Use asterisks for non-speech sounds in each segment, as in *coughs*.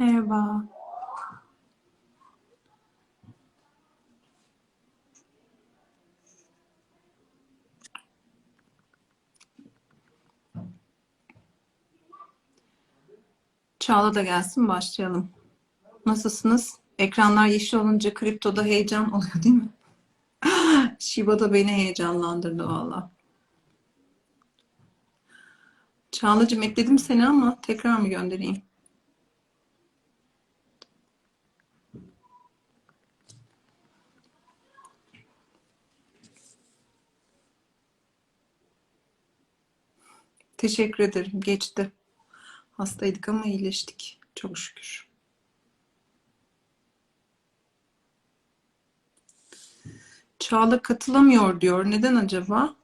Merhaba. Çağla da gelsin başlayalım. Nasılsınız? Ekranlar yeşil olunca kriptoda heyecan oluyor değil mi? *laughs* Shiba da beni heyecanlandırdı valla. Çağla'cığım ekledim seni ama tekrar mı göndereyim? Teşekkür ederim. Geçti. Hastaydık ama iyileştik. Çok şükür. Çağla katılamıyor diyor. Neden acaba?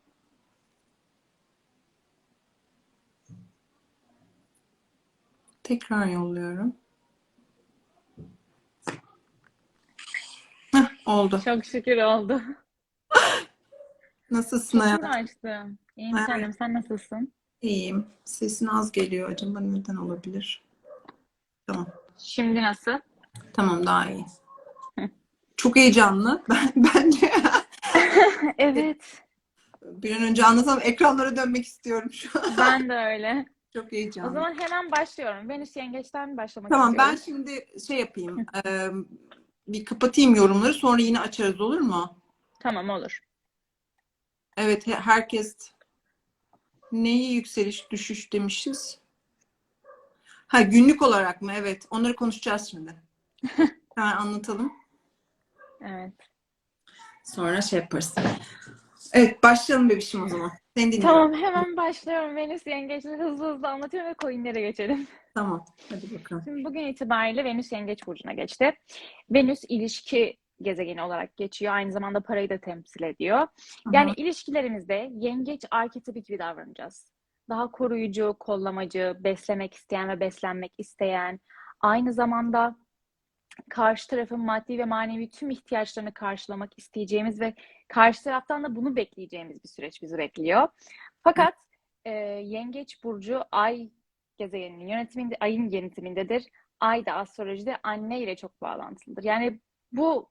Tekrar yolluyorum. Heh, oldu. Çok şükür oldu. Nasılsın Sesini hayatım? açtım. İyiyim Evet. canım. Sen nasılsın? İyiyim. Sesin az geliyor. Acaba neden olabilir? Tamam. Şimdi nasıl? Tamam daha iyi. Çok heyecanlı. *laughs* Ben, bence *laughs* evet. bir an önce anlatsam ekranlara dönmek istiyorum şu an. Ben de öyle. *laughs* Çok O heyecanlı. zaman hemen başlıyorum. Venüs Yengeç'ten başlamak Tamam ben istiyorum. şimdi şey yapayım. eee, bir kapatayım yorumları sonra yine açarız olur mu? Tamam olur. Evet he- herkes neyi yükseliş düşüş demişiz? Ha günlük olarak mı? Evet. Onları konuşacağız şimdi. *laughs* Hemen anlatalım. Evet. Sonra şey yaparız. Evet başlayalım bebişim o zaman. Seni dinliyorum. Tamam hemen başlıyorum. Venüs Yengeç'le hızlı hızlı anlatıyorum ve coinlere geçelim. Tamam. Hadi bakalım. Şimdi bugün itibariyle Venüs Yengeç Burcu'na geçti. Venüs ilişki gezegeni olarak geçiyor. Aynı zamanda parayı da temsil ediyor. Yani ilişkilerimizde yengeç arketipi gibi davranacağız. Daha koruyucu, kollamacı, beslemek isteyen ve beslenmek isteyen, aynı zamanda karşı tarafın maddi ve manevi tüm ihtiyaçlarını karşılamak isteyeceğimiz ve karşı taraftan da bunu bekleyeceğimiz bir süreç bizi bekliyor. Fakat e, Yengeç Burcu Ay gezegeninin yönetiminde, Ay'ın yönetimindedir. Ay da astrolojide anne ile çok bağlantılıdır. Yani bu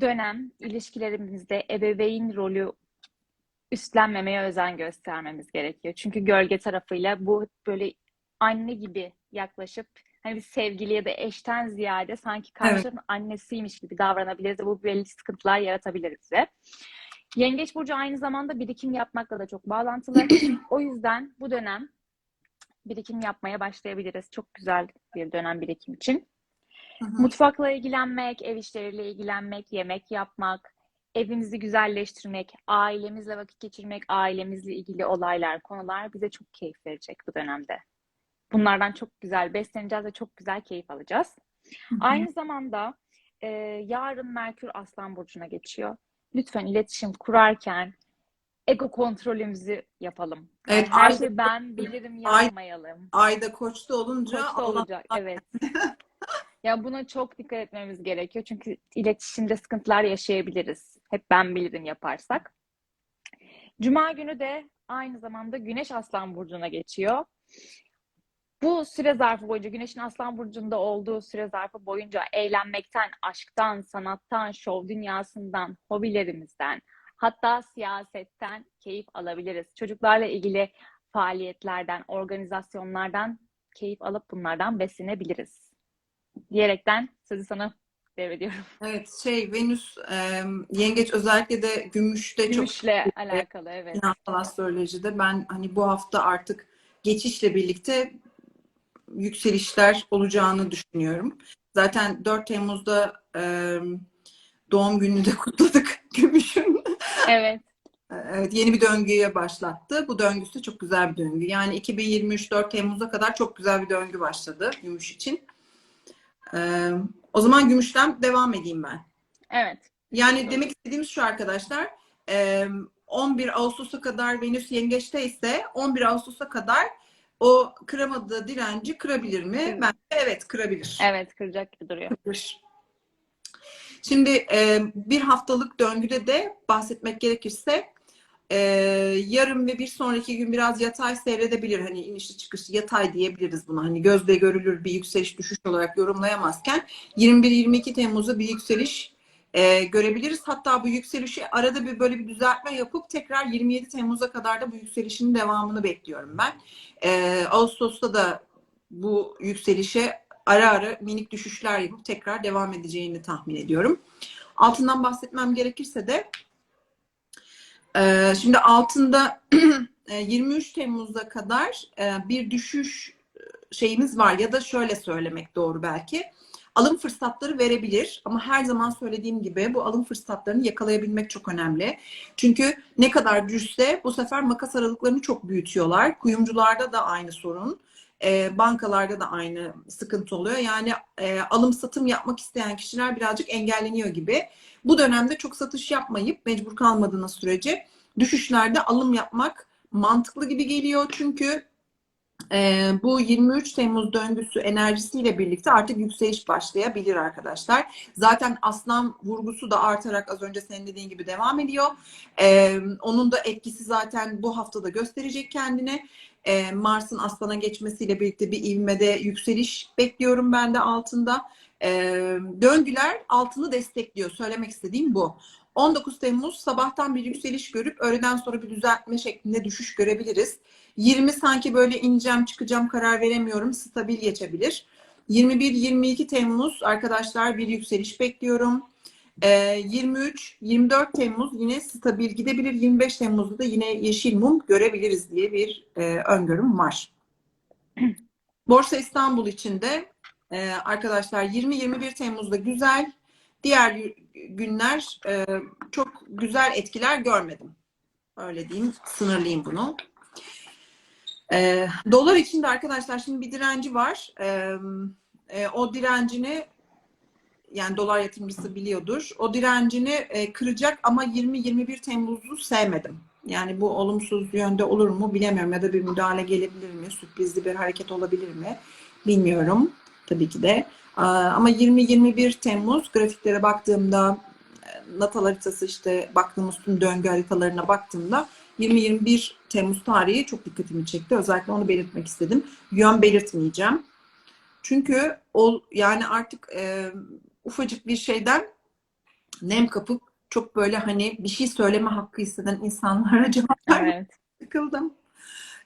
dönem ilişkilerimizde ebeveyn rolü üstlenmemeye özen göstermemiz gerekiyor. Çünkü gölge tarafıyla bu böyle anne gibi yaklaşıp hani bir sevgili ya da eşten ziyade sanki karşının annesiymiş gibi davranabiliriz ve bu belli sıkıntılar yaratabilir bize. Yengeç burcu aynı zamanda birikim yapmakla da çok bağlantılı. *coughs* o yüzden bu dönem birikim yapmaya başlayabiliriz. Çok güzel bir dönem birikim için. Hı hı. Mutfakla ilgilenmek, ev işleriyle ilgilenmek, yemek yapmak, evimizi güzelleştirmek, ailemizle vakit geçirmek, ailemizle ilgili olaylar, konular bize çok keyif verecek bu dönemde. Bunlardan çok güzel besleneceğiz ve çok güzel keyif alacağız. Aynı zamanda e, yarın Merkür Aslan Burcu'na geçiyor. Lütfen iletişim kurarken ego kontrolümüzü yapalım. Evet, her ay- şeyi ben bilirim ay- yapmayalım. Ayda koçta olunca Koçta olacak, evet. *laughs* Ya buna çok dikkat etmemiz gerekiyor. Çünkü iletişimde sıkıntılar yaşayabiliriz. Hep ben bilirim yaparsak. Cuma günü de aynı zamanda Güneş Aslan Burcu'na geçiyor. Bu süre zarfı boyunca, Güneş'in Aslan Burcu'nda olduğu süre zarfı boyunca eğlenmekten, aşktan, sanattan, şov dünyasından, hobilerimizden, hatta siyasetten keyif alabiliriz. Çocuklarla ilgili faaliyetlerden, organizasyonlardan keyif alıp bunlardan beslenebiliriz. Diyerekten sözü sana devrediyorum. Evet şey Venüs e, yengeç özellikle de gümüşte çok Gümüşle alakalı evet. finansal astrolojide ben hani bu hafta artık geçişle birlikte yükselişler olacağını düşünüyorum. Zaten 4 Temmuz'da e, doğum gününü de *laughs* kutladık gümüşün. Evet. Evet, yeni bir döngüye başlattı. Bu döngüsü de çok güzel bir döngü. Yani 2023 4 Temmuz'a kadar çok güzel bir döngü başladı gümüş için. Ee, o zaman gümüşten devam edeyim ben. Evet. Yani demek istediğimiz şu arkadaşlar. e, 11 Ağustos'a kadar Venüs yengeçte ise 11 Ağustos'a kadar o kıramadığı direnci kırabilir mi? Evet. Bence evet kırabilir. Evet kıracak gibi duruyor. Kırabilir. Şimdi e, bir haftalık döngüde de bahsetmek gerekirse e, yarın ve bir sonraki gün biraz yatay seyredebilir. Hani inişli çıkışlı yatay diyebiliriz buna. Hani gözle görülür bir yükseliş düşüş olarak yorumlayamazken 21-22 Temmuz'da bir yükseliş e, görebiliriz. Hatta bu yükselişi arada bir böyle bir düzeltme yapıp tekrar 27 Temmuz'a kadar da bu yükselişin devamını bekliyorum ben. E, Ağustos'ta da bu yükselişe ara ara minik düşüşler yapıp tekrar devam edeceğini tahmin ediyorum. Altından bahsetmem gerekirse de e, şimdi altında *clears throat* e, 23 Temmuz'a kadar e, bir düşüş şeyimiz var ya da şöyle söylemek doğru belki alım fırsatları verebilir ama her zaman söylediğim gibi bu alım fırsatlarını yakalayabilmek çok önemli. Çünkü ne kadar düşse bu sefer makas aralıklarını çok büyütüyorlar. Kuyumcularda da aynı sorun. E, bankalarda da aynı sıkıntı oluyor. Yani e, alım satım yapmak isteyen kişiler birazcık engelleniyor gibi. Bu dönemde çok satış yapmayıp mecbur kalmadığınız sürece düşüşlerde alım yapmak mantıklı gibi geliyor. Çünkü e, bu 23 Temmuz döngüsü enerjisiyle birlikte artık yükseliş başlayabilir arkadaşlar. Zaten aslan vurgusu da artarak az önce senin dediğin gibi devam ediyor. E, onun da etkisi zaten bu haftada gösterecek kendine. E, Mars'ın aslana geçmesiyle birlikte bir ivmede yükseliş bekliyorum ben de altında. E, döngüler altını destekliyor. Söylemek istediğim bu. 19 Temmuz sabahtan bir yükseliş görüp öğleden sonra bir düzeltme şeklinde düşüş görebiliriz. 20 sanki böyle ineceğim çıkacağım karar veremiyorum. Stabil geçebilir. 21-22 Temmuz arkadaşlar bir yükseliş bekliyorum. Ee, 23-24 Temmuz yine stabil gidebilir. 25 Temmuz'da da yine yeşil mum görebiliriz diye bir e, öngörüm var. *clears throat* Borsa İstanbul için de e, arkadaşlar 20-21 Temmuz'da güzel. Diğer günler e, çok güzel etkiler görmedim. Öyle diyeyim, sınırlayayım bunu. E, dolar için de arkadaşlar şimdi bir direnci var. E, e, o direncini yani dolar yatırımcısı biliyordur. O direncini e, kıracak ama 20-21 Temmuz'u sevmedim. Yani bu olumsuz yönde olur mu bilemiyorum ya da bir müdahale gelebilir mi? Sürprizli bir hareket olabilir mi? Bilmiyorum tabii ki de. Ama 20-21 Temmuz grafiklere baktığımda natal haritası işte baktığımız tüm döngü haritalarına baktığımda 20-21 Temmuz tarihi çok dikkatimi çekti. Özellikle onu belirtmek istedim. Yön belirtmeyeceğim. Çünkü o yani artık e, ufacık bir şeyden nem kapıp çok böyle hani bir şey söyleme hakkı hisseden insanlara *laughs* cevap vermek Evet. sıkıldım.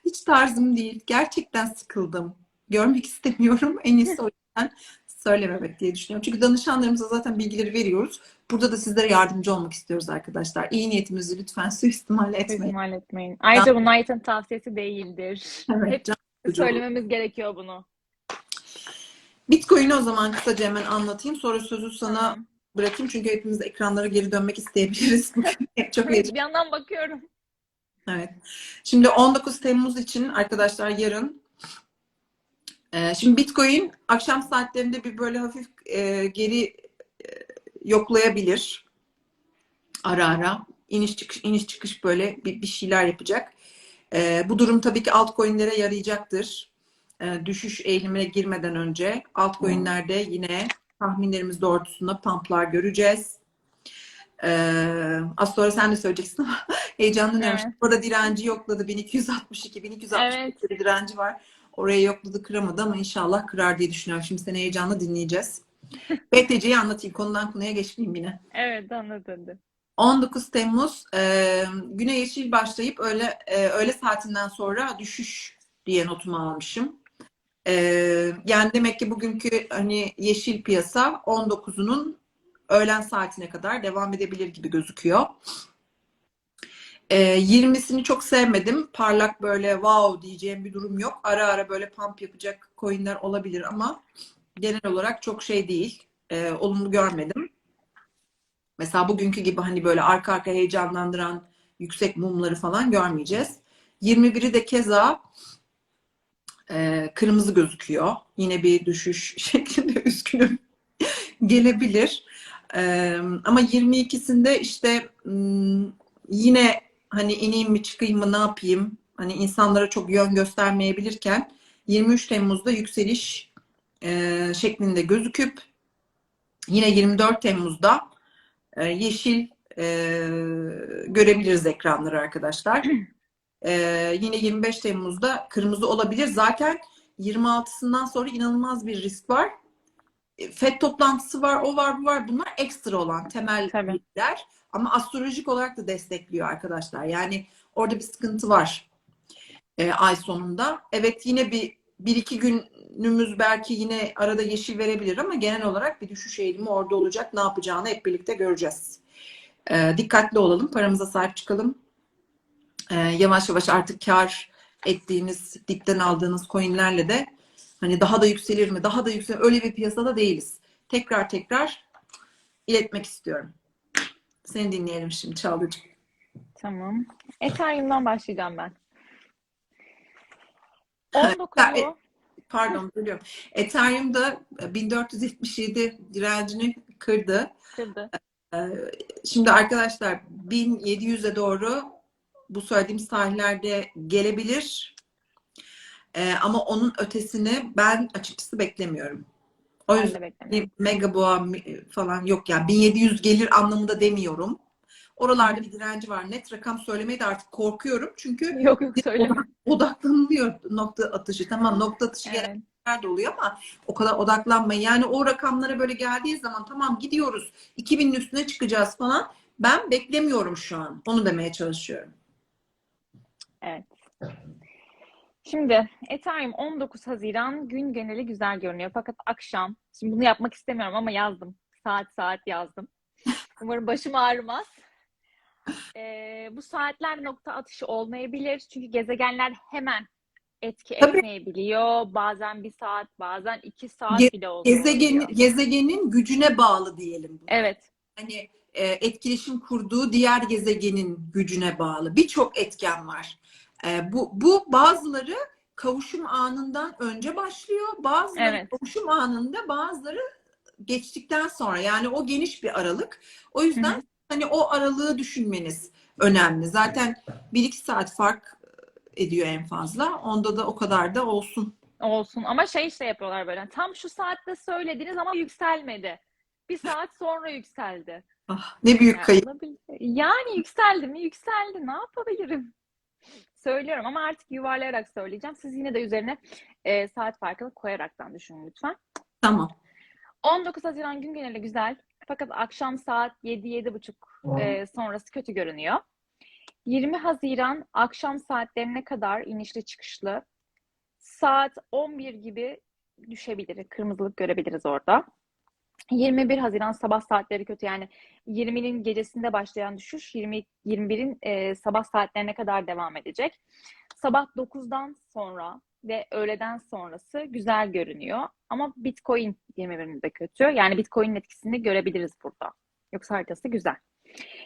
Hiç tarzım değil. Gerçekten sıkıldım. Görmek *laughs* istemiyorum. En iyisi o yüzden söylememek diye düşünüyorum. Çünkü danışanlarımıza zaten bilgileri veriyoruz. Burada da sizlere yardımcı olmak istiyoruz arkadaşlar. İyi niyetimizi lütfen suistimal etmeyin. İhmal etmeyin. Ayrıca bu Knight'ın tavsiyesi değildir. Evet, Hep can söylememiz gerekiyor bunu. Bitcoin'i o zaman kısaca hemen anlatayım. Sonra sözü sana bırakayım. Çünkü hepimiz ekranlara geri dönmek isteyebiliriz. *laughs* Çok Evet, bir yandan bakıyorum. Evet. Şimdi 19 Temmuz için arkadaşlar yarın e, şimdi Bitcoin akşam saatlerinde bir böyle hafif e, geri e, yoklayabilir. Ara ara iniş çıkış iniş çıkış böyle bir, bir şeyler yapacak. Bu durum tabii ki altcoin'lere yarayacaktır. E, düşüş eğilimine girmeden önce altcoin'lerde yine tahminlerimiz doğrultusunda pumplar göreceğiz. E, az sonra sen de söyleyeceksin ama *laughs* heyecanlanıyorum. Evet. Orada direnci yokladı. 1262, 1262 Evet. bir direnci var. Oraya yokladı kıramadı ama inşallah kırar diye düşünüyorum. Şimdi seni heyecanla dinleyeceğiz. *laughs* BTC'yi anlatayım. Konudan konuya geçmeyeyim yine. Evet anladım. 19 Temmuz e, güne yeşil başlayıp öğle, e, öğle saatinden sonra düşüş diye notumu almışım. E, yani demek ki bugünkü hani yeşil piyasa 19'unun öğlen saatine kadar devam edebilir gibi gözüküyor. E, 20'sini çok sevmedim. Parlak böyle wow diyeceğim bir durum yok. Ara ara böyle pump yapacak coinler olabilir ama genel olarak çok şey değil. E, olumlu görmedim. Mesela bugünkü gibi hani böyle arka arka heyecanlandıran yüksek mumları falan görmeyeceğiz. 21'i de keza e, kırmızı gözüküyor. Yine bir düşüş *laughs* şeklinde üzgünüm gelebilir. E, ama 22'sinde işte hmm, yine hani ineyim mi çıkayım mı ne yapayım? Hani insanlara çok yön göstermeyebilirken 23 Temmuz'da yükseliş e, şeklinde gözüküp yine 24 Temmuz'da yeşil görebiliriz ekranları arkadaşlar. *clears throat* E, yine 25 Temmuz'da kırmızı olabilir. Zaten 26'sından sonra inanılmaz bir risk var. E, FED toplantısı var, o var, bu var. Bunlar ekstra olan temel Tabii. bilgiler. Ama astrolojik olarak da destekliyor arkadaşlar. Yani orada bir sıkıntı var e, ay sonunda. Evet yine bir, bir iki günümüz belki yine arada yeşil verebilir ama genel olarak bir düşüş eğilimi orada olacak. Ne yapacağını hep birlikte göreceğiz. E, dikkatli olalım, paramıza sahip çıkalım. E, yavaş yavaş artık kar ettiğiniz, dipten aldığınız coinlerle de hani daha da yükselir mi, daha da yükselir öyle bir piyasada değiliz. Tekrar tekrar iletmek istiyorum. Seni dinleyelim şimdi Çağla'cığım. Tamam. Ethereum'dan başlayacağım ben. Ya, 19'u Pardon bölüyorum. Ethereum'da 1477 direncini kırdı. kırdı. Ee, Şimdi arkadaşlar 1700'e doğru bu söylediğimiz tarihlerde gelebilir. Ee, ama onun ötesini ben açıkçası beklemiyorum. O Ben yüzden bir mega boğa falan yok yani 1700 gelir anlamında demiyorum. Oralarda bir direnci var. Net rakam söylemeye de artık korkuyorum. Çünkü *laughs* Yok yok *laughs* odaklanılıyor nokta atışı. Tamam nokta atışı Evet. de oluyor ama o kadar odaklanmayın. Yani o rakamlara böyle geldiği zaman tamam gidiyoruz 2000'in üstüne çıkacağız falan. Ben beklemiyorum şu an. Onu demeye çalışıyorum. Evet. Şimdi Ethereum 19 Haziran gün geneli güzel görünüyor. Fakat akşam, şimdi bunu yapmak istemiyorum ama yazdım. Saat saat yazdım. *laughs* Umarım başım ağrımaz. Ee, bu saatler nokta atışı olmayabilir. Çünkü gezegenler hemen etki Tabii. etmeyebiliyor. Bazen bir saat, bazen iki saat Ge- bile oluyor. Gezegen, gezegenin gücüne bağlı diyelim. bunu. Evet, Hani e, etkileşim kurduğu diğer gezegenin gücüne bağlı. Birçok etken var. E, bu, bu bazıları kavuşum anından önce başlıyor. Bazıları Evet. kavuşum anında bazıları geçtikten sonra. Yani o geniş bir aralık. O yüzden Hı hı. hani o aralığı düşünmeniz önemli. Zaten 1-2 saat fark ediyor en fazla. Onda da o kadar da olsun. olsun. Ama şey işte yapıyorlar böyle. Tam şu saatte söylediniz ama yükselmedi. Bir saat sonra yükseldi. Ah, ne büyük Yani kayıp. olabilir. Yani yükseldi mi? Yükseldi. Ne yapabilirim? *laughs* Söylüyorum ama artık yuvarlayarak söyleyeceğim. Siz yine de üzerine e, saat farkını koyaraktan düşünün lütfen. Tamam. 19 Haziran gün geneli güzel. Fakat akşam saat 7-7.30 e, sonrası kötü görünüyor. 20 Haziran akşam saatlerine kadar inişli çıkışlı. Saat 11 gibi düşebilir. Kırmızılık görebiliriz orada. 21 Haziran sabah saatleri kötü yani 20'nin gecesinde başlayan düşüş 20 21'in e, sabah saatlerine kadar devam edecek. Sabah 9'dan sonra ve öğleden sonrası güzel görünüyor. Ama Bitcoin 21'inde kötü. Yani Bitcoin'in etkisini görebiliriz burada. Yoksa haritası güzel.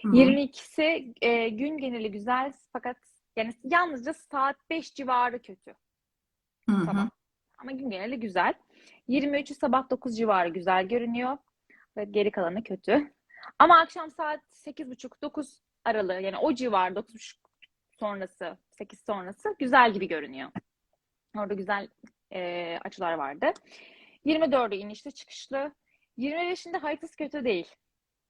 Hı. 22'si e, gün geneli güzel fakat yani yalnızca saat 5 civarı kötü. Hı hı. Tamam. Ama gün geneli güzel. 23'ü sabah 9 civarı güzel görünüyor. Ve geri kalanı kötü. Ama akşam saat 8.30-9 aralığı yani o civar 9.30 sonrası 8 sonrası güzel gibi görünüyor. Orada güzel e, açılar vardı. 24'ü inişli çıkışlı. 25'inde haritası kötü değil.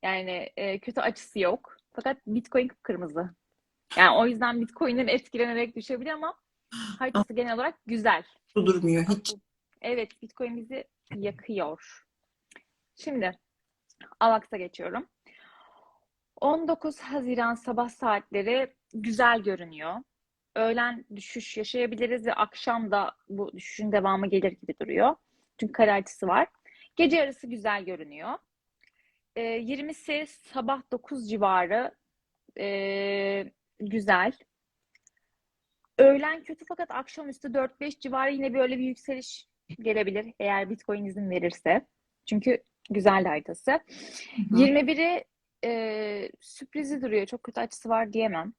Yani e, kötü açısı yok. Fakat Bitcoin kırmızı. Yani o yüzden Bitcoin'den etkilenerek düşebilir ama haritası genel olarak güzel. Durmuyor hiç. Evet, Bitcoin bizi yakıyor. Şimdi Avax'a geçiyorum. 19 Haziran sabah saatleri güzel görünüyor. Öğlen düşüş yaşayabiliriz ve akşam da bu düşüşün devamı gelir gibi duruyor. Çünkü kare açısı var. Gece yarısı güzel görünüyor. Ee, 20'si sabah 9 civarı ee, güzel. Öğlen kötü fakat akşamüstü 4-5 civarı yine böyle bir yükseliş gelebilir eğer Bitcoin izin verirse. Çünkü güzel haritası. Hı. 21'i e, sürprizi duruyor. Çok kötü açısı var diyemem.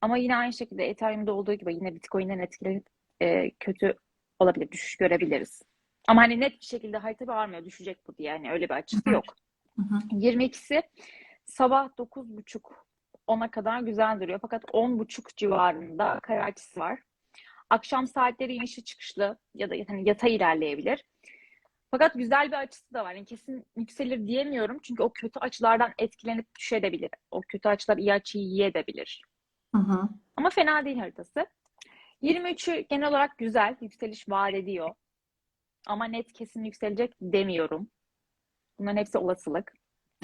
Ama yine aynı şekilde Ethereum'da olduğu gibi yine Bitcoin'den etkilenip e, kötü olabilir. Düşüş görebiliriz. Ama hani net bir şekilde harita bağırmıyor. Düşecek bu diye. Yani öyle bir açısı yok. Hı hı. 22'si sabah 9.30 10'a kadar güzel duruyor. Fakat 10.30 civarında kare açısı var. Akşam saatleri inişli çıkışlı ya da hani yatay ilerleyebilir. Fakat güzel bir açısı da var. Yani kesin yükselir diyemiyorum. Çünkü o kötü açılardan etkilenip düşebilir. O kötü açılar iyi açıyı yiyebilir. Hı hı. Ama fena değil haritası. 23'ü genel olarak güzel. Yükseliş vaat ediyor. Ama net kesin yükselecek demiyorum. Bunların hepsi olasılık.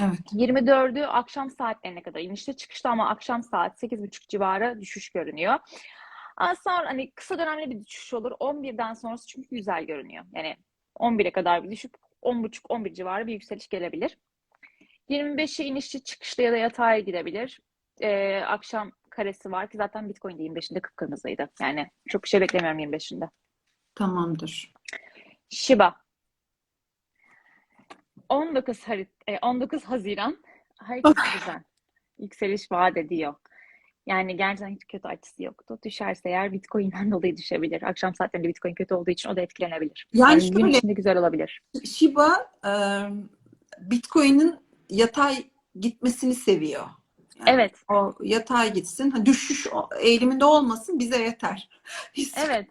Evet. 24'ü akşam saatlerine kadar inişte çıkışta ama akşam saat 8.30 civarı düşüş görünüyor. Sonra hani kısa dönemli bir düşüş olur. 11'den sonrası çünkü güzel görünüyor. Yani 11'e kadar bir düşüp 10.30-11 civarı bir yükseliş gelebilir. 25'i inişli çıkışta ya da yataya gidebilir. Ee, akşam karesi var ki zaten Bitcoin de 25'inde kıpkırmızıydı. Yani çok bir şey beklemiyorum 25'inde. Tamamdır. Shiba. 19 harit e, 19 Haziran haritası *laughs* güzel. Yükseliş vaat ediyor. Yani gerçekten hiç kötü açısı yoktu. Düşerse eğer Bitcoin'den *laughs* dolayı düşebilir. Akşam saatlerinde Bitcoin kötü olduğu için o da etkilenebilir. Yani Yani gün şöyle içinde güzel olabilir. Shiba e, Bitcoin'in yatay gitmesini seviyor. Yani Evet, o yatay gitsin. Ha, düşüş eğiliminde olmasın bize yeter. *laughs* Evet.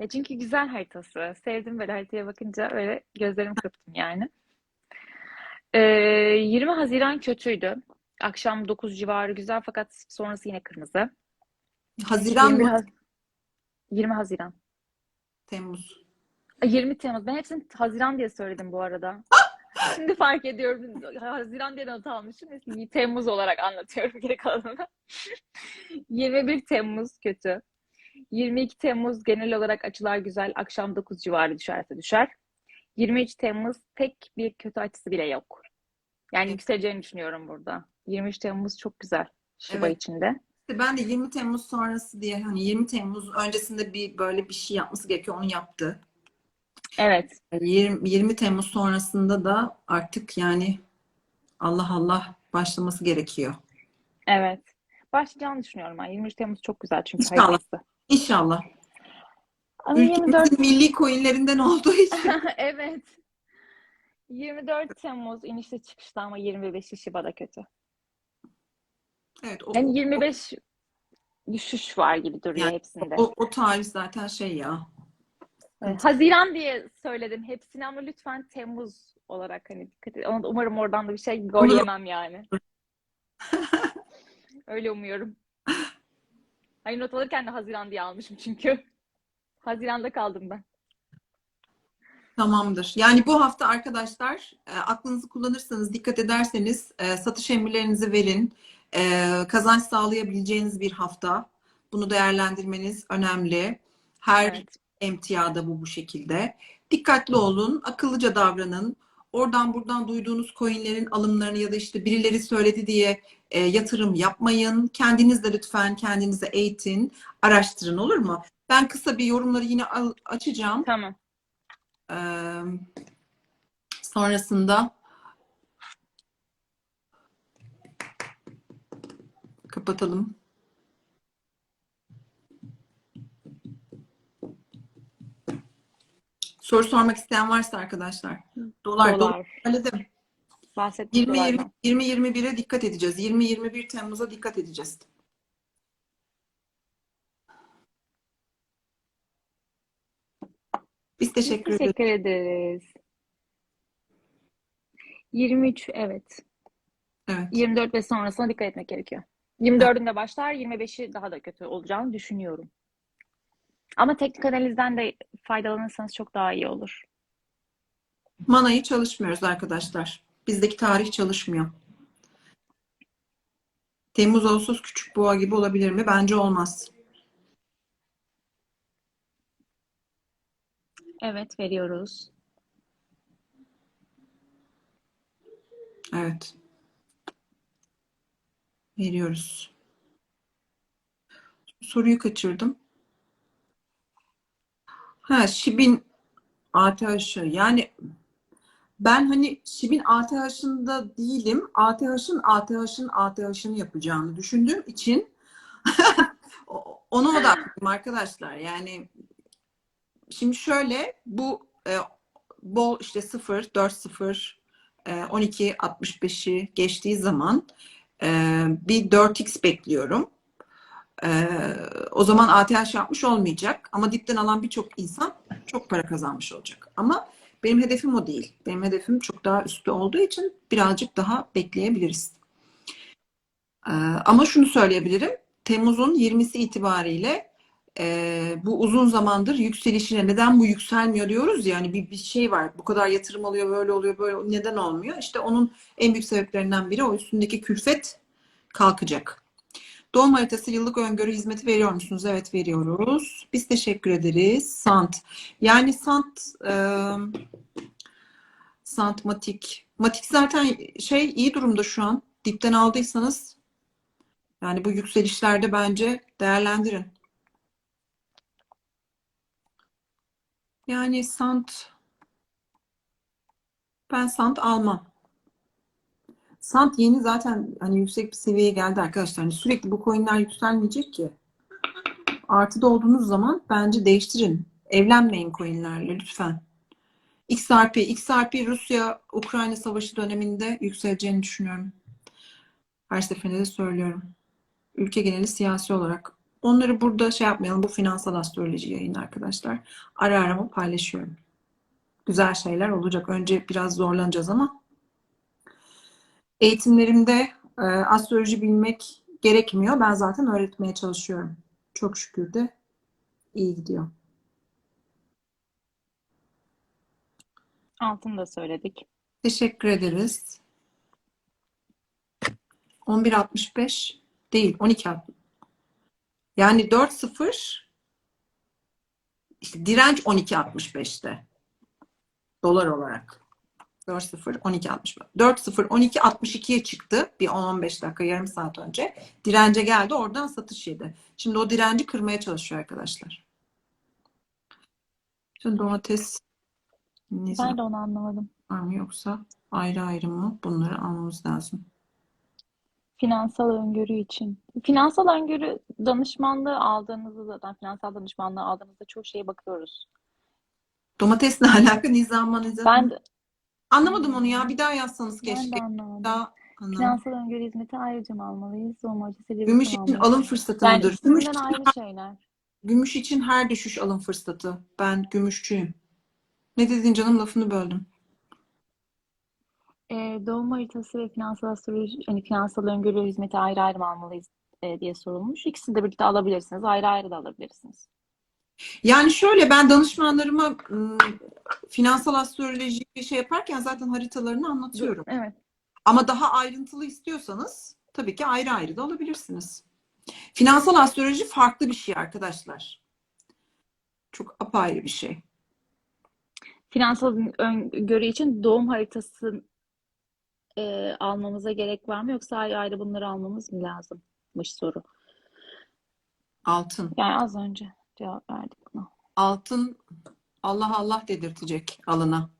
Ya çünkü güzel haritası. Sevdim böyle haritaya bakınca öyle gözlerimi kırptım yani. Ee, 20 Haziran kötüydü. Akşam 9 civarı güzel fakat sonrası yine kırmızı. Haziran 21 mı? Ha- 20 Haziran. Temmuz. Ay, 20 Temmuz. Ben hepsini Haziran diye söyledim bu arada. *laughs* Şimdi fark ediyorum. Haziran diye not almışım. Temmuz olarak anlatıyorum geri kalanını. *laughs* 21 Temmuz kötü. 22 Temmuz genel olarak açılar güzel. Akşam 9 civarı düşerse düşer. 23 Temmuz tek bir kötü açısı bile yok. Yani yükseleceğini düşünüyorum burada. 23 Temmuz çok güzel. Shiba Evet. içinde. İşte ben de 20 Temmuz sonrası diye hani 20 Temmuz öncesinde bir böyle bir şey yapması gerekiyor. Onu yaptı. Evet. 20, 20 Temmuz sonrasında da artık yani Allah Allah başlaması gerekiyor. Evet. Başlayacağını düşünüyorum ben. 23 Temmuz çok güzel çünkü İnşallah. haritası. İnşallah. Ama 24 Ülkemizin milli coinlerinden olduğu *laughs* için. Evet. 24 Temmuz inişte çıkışta ama 25'i Shiba'da kötü. Evet, o, Yani 25 düşüş var gibi duruyor Yani hepsinde. o, o tarih zaten şey ya. Evet, Haziran diye söyledim hepsini ama lütfen Temmuz olarak hani dikkat. Ama Umarım oradan da bir şey gol Olur. yemem yani. *laughs* Öyle umuyorum. Hayır not alırken de Haziran diye almışım çünkü. Haziran'da kaldım ben. Tamamdır. Yani bu hafta arkadaşlar e, aklınızı kullanırsanız, dikkat ederseniz e, satış emirlerinizi verin. E, kazanç sağlayabileceğiniz bir hafta. Bunu değerlendirmeniz önemli. Her Evet. emtiyada bu bu şekilde. Dikkatli olun, akıllıca davranın. Oradan buradan duyduğunuz coinlerin alımlarını ya da işte birileri söyledi diye e, yatırım yapmayın. Kendiniz de lütfen kendinize eğitin, araştırın olur mu? Ben kısa bir yorumları yine açacağım. Tamam. Ee, sonrasında kapatalım. Soru sormak isteyen varsa arkadaşlar. Dolar, dolar. Dolar. Söyledim. Bahsettik 20 dolardan. 20 21'e dikkat edeceğiz. 20 21 Temmuz'a dikkat edeceğiz. Biz teşekkür Biz ederiz. teşekkür ederiz. 23 evet. Evet. 24 ve sonrasına dikkat etmek gerekiyor. 24'ünde başlar, 25'i daha da kötü olacağını düşünüyorum. Ama teknik analizden de faydalanırsanız çok daha iyi olur. Manayı çalışmıyoruz arkadaşlar. Bizdeki tarih çalışmıyor. Temmuz Ağustos küçük boğa gibi olabilir mi? Bence olmaz. Evet, veriyoruz. Evet. Veriyoruz. Soruyu kaçırdım. Ha, Şibin ATH'ı. Yani ben hani Şibin ATH'ında değilim. ATH'ın ATH'ın ATH'ını yapacağını düşündüğüm için *laughs* ona odaklıyım arkadaşlar. Yani şimdi şöyle bu e, bol işte 0, 4, 0, e, 12, 65'i geçtiği zaman e, bir 4x bekliyorum. E, o zaman ATH yapmış olmayacak ama dipten alan birçok insan çok para kazanmış olacak. Ama Benim hedefim o değil. Benim hedefim çok daha üstte olduğu için birazcık daha bekleyebiliriz. Ee, ama şunu söyleyebilirim. Temmuz'un 20'si itibariyle e, bu uzun zamandır yükselişine neden bu yükselmiyor diyoruz ya hani bir, bir şey var. Bu kadar yatırım alıyor, böyle oluyor, böyle neden olmuyor? İşte onun en büyük sebeplerinden biri o üstündeki külfet kalkacak. Doğum haritası yıllık öngörü hizmeti veriyor musunuz? Evet veriyoruz. Biz teşekkür ederiz. Sant. Yani Sant e, Sant Matik. Matik zaten şey iyi durumda şu an. Dipten aldıysanız yani bu yükselişlerde bence değerlendirin. Yani Sant ben Sant almam. Sant yeni zaten hani yüksek bir seviyeye geldi arkadaşlar. Hani sürekli bu coinler yükselmeyecek ki. Artıda olduğunuz zaman bence değiştirin. Evlenmeyin coinlerle lütfen. XRP, XRP Rusya-Ukrayna savaşı döneminde yükseleceğini düşünüyorum. Her seferinde de söylüyorum. Ülke geneli siyasi olarak. Onları burada şey yapmayalım. Bu finansal astroloji yayını arkadaşlar. Ara ara paylaşıyorum. Güzel şeyler olacak. Önce biraz zorlanacağız ama eğitimlerimde e, astroloji bilmek gerekmiyor. Ben zaten öğretmeye çalışıyorum. Çok şükür de iyi gidiyor. Altını da söyledik. Teşekkür ederiz. 11.65 değil 12.60. Yani 4.0 işte direnç 12.65'te dolar olarak. 4.0 12.60. 4.0 12.62'ye çıktı bir 10-15 dakika yarım saat önce. Dirence geldi oradan satış yedi. Şimdi o direnci kırmaya çalışıyor arkadaşlar. Şimdi domates ne Ben de onu anlamadım. var mı yoksa ayrı ayrı mı? Bunları almamız lazım. Finansal öngörü için. Finansal öngörü danışmanlığı aldığınızda zaten finansal danışmanlığı aldığınızda çok şeye bakıyoruz. Domatesle *laughs* alakalı nizam nizam. Ben de, Anlamadım onu ya. Bir daha yazsanız ben keşke. anlamadım. Daha anlamadım. Finansal öngörü hizmeti ayrıca mı almalıyız? Doğum haritası Gümüş için almalıyız? alım fırsatı Yani mıdır? Gümüş için, ayrı şeyler. gümüş için her düşüş alım fırsatı. Ben gümüşçüyüm. Ne dedin canım lafını böldüm. Ee, doğum haritası ve finansal astroloji, hani finansal öngörü hizmeti ayrı ayrı mı almalıyız e, diye sorulmuş. İkisini de birlikte alabilirsiniz. Ayrı ayrı da alabilirsiniz. Yani şöyle ben danışmanlarıma ım, finansal astroloji şey yaparken zaten haritalarını anlatıyorum. Evet. Ama daha ayrıntılı istiyorsanız tabii ki ayrı ayrı da alabilirsiniz. Finansal astroloji farklı bir şey arkadaşlar. Çok apayrı bir şey. Finansal öngörü için doğum haritası e, almamıza gerek var mı? Yoksa ayrı ayrı bunları almamız mı lazımmış soru. Altın. Yani az önce cevap verdik buna. Altın Allah Allah dedirtecek alına.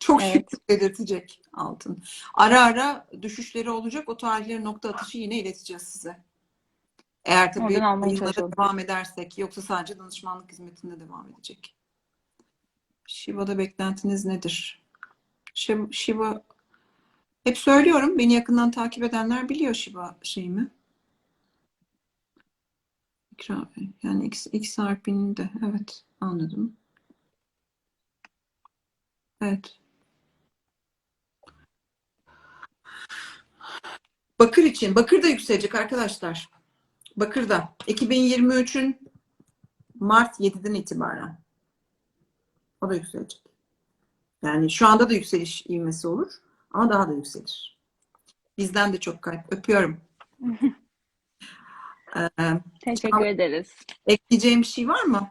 Çok Evet. şükür dedirtecek altın. Ara ara düşüşleri olacak. O tarihleri nokta atışı yine ileteceğiz size. Eğer tabii çalışalım. devam edersek yoksa sadece danışmanlık hizmetinde devam edecek. Shiba'da beklentiniz nedir? Shiba hep söylüyorum. Beni yakından takip edenler biliyor Shiba şeyimi. Yani X, XRP'nin de evet anladım. Evet. Bakır için. Bakır da yükselecek arkadaşlar. Bakır da. 2023'ün Mart 7'den itibaren. O da yükselecek. Yani şu anda da yükseliş ivmesi olur. Ama daha da yükselir. Bizden de çok kalp. Öpüyorum. *laughs* Ee, Teşekkür ederiz. ekleyeceğim bir şey var mı?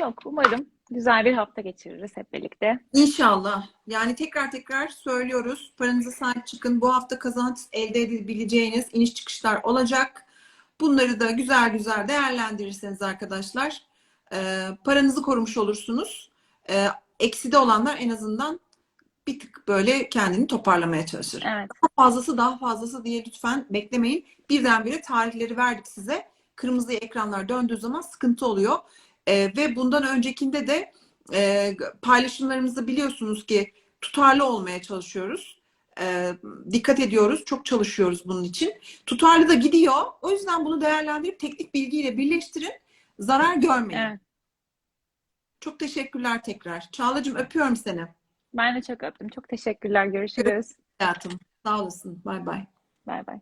Yok, umarım güzel bir hafta geçiririz hep birlikte. İnşallah. Yani tekrar tekrar söylüyoruz. Paranıza sahip çıkın. Bu hafta kazanç elde edebileceğiniz iniş çıkışlar olacak. Bunları da güzel güzel değerlendirirseniz arkadaşlar e, paranızı korumuş olursunuz. E, ekside olanlar en azından bir tık böyle kendini toparlamaya çalışır. Evet. Daha fazlası daha fazlası diye lütfen beklemeyin. Birdenbire tarihleri verdik size. Kırmızı ekranlar döndüğü zaman sıkıntı oluyor. Ee, ve bundan öncekinde de e, paylaşımlarımızda biliyorsunuz ki tutarlı olmaya çalışıyoruz. Ee, dikkat ediyoruz. Çok çalışıyoruz bunun için. Tutarlı da gidiyor. O yüzden bunu değerlendirip teknik bilgiyle birleştirin. Zarar görmeyin. Evet. Çok teşekkürler tekrar. Çağla'cığım öpüyorum seni Ben de çok öptüm. Çok teşekkürler. Görüşürüz. hayatım. Sağ olasın. Bay bay. Bay bay.